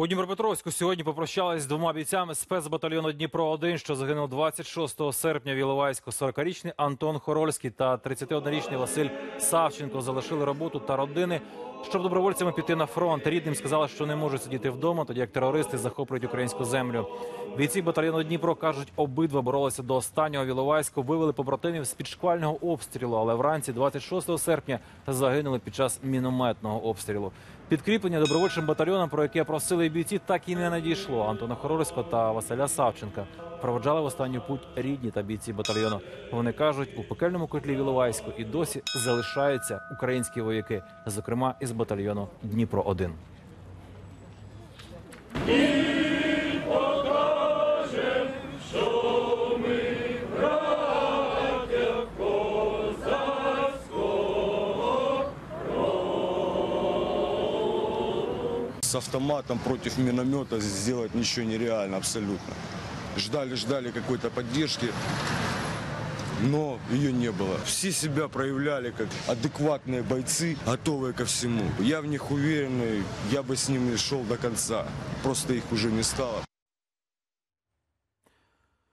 У Дніпропетровську сьогодні попрощались з двома бійцями спецбатальйону Дніпро 1 що загинув 26 серпня в Іловайську. 40-річний Антон Хорольський та 31-річний Василь Савченко залишили роботу та родини, щоб добровольцями піти на фронт. Рідним сказали, що не можуть сидіти вдома, тоді як терористи захоплюють українську землю. Бійці батальйону Дніпро кажуть, обидва боролися до останнього в Іловайську, вивели побратимів з під шквального обстрілу, але вранці 26 серпня загинули під час мінометного обстрілу. Підкріплення добровольчим батальйонам, про яке просили бійці, так і не надійшло. Антона Хорольського та Василя Савченка проводжали в останню путь рідні та бійці батальйону. Вони кажуть, у пекельному котлі в Іловайську і досі залишаються українські вояки, зокрема із батальйону Дніпро 1 С автоматом против миномета сделать ничего нереально абсолютно. Ждали, ждали какой-то поддержки, но ее не было. Все себя проявляли как адекватные бойцы, готовые ко всему. Я в них уверен, и я бы с ними шел до конца. Просто их уже не стало.